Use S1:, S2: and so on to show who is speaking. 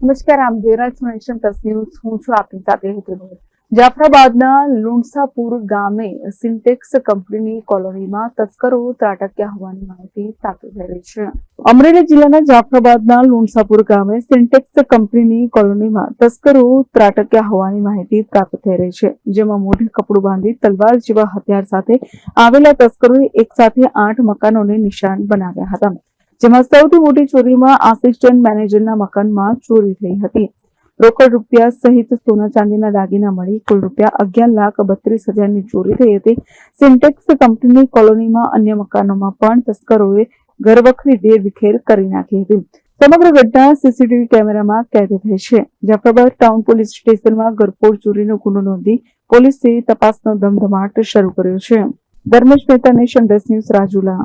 S1: નમસ્કાર, આમ જોઈ છો નેશન પ્લસ ન્યૂઝ. હું છું આપની સાથે હેતુ જાફરાબાદના લુણસાપુર ગામે સિન્ટેક્સ કંપનીની કોલોનીમાં તસ્કરો ત્રાટક્યા હોવાની માહિતી પ્રાપ્ત થઈ રહી છે. અમરેલી જિલ્લાના જાફરાબાદના લુણસાપુર ગામે સિન્ટેક્સ કંપનીની કોલોનીમાં તસ્કરો ત્રાટક્યા હોવાની માહિતી પ્રાપ્ત થઈ રહી છે, જેમાં મોઢે કપડું બાંધી તલવાર જેવા હથિયાર સાથે આવેલા તસ્કરોએ એક સાથે આઠ મકાનોને નિશાન બનાવ્યા હતા. જેમાં સૌથી મોટી ચોરીમાં આસિસ્ટન્ટ મેનેજરના મકાનમાં ચોરી થઈ હતી. રોકડ રૂપિયા સહિત સોના ચાંદીના દાગીના મળી. કુલ રૂપિયા અગિયાર લાખ બત્રીસ હજારની ચોરી થઈ હતી. સિન્ટેક્સ કંપનીની કોલોનીમાં અન્ય મકાનોમાં પણ તસ્કરોએ ઘરવખરી વેરવિખેર કરી નાખી હતી. સમગ્ર ઘટના સીસીટીવી કેમેરામાં કેદ થઈ છે. જાફરાબાદ ટાઉન પોલીસ સ્ટેશનમાં ગરફોડ ચોરીનો ગુનો નોંધી પોલીસે તપાસનો ધમધમાટ શરૂ કર્યો છે. ધર્મેશ મહેતા, નેશન દસ ન્યૂઝ રાજુલા.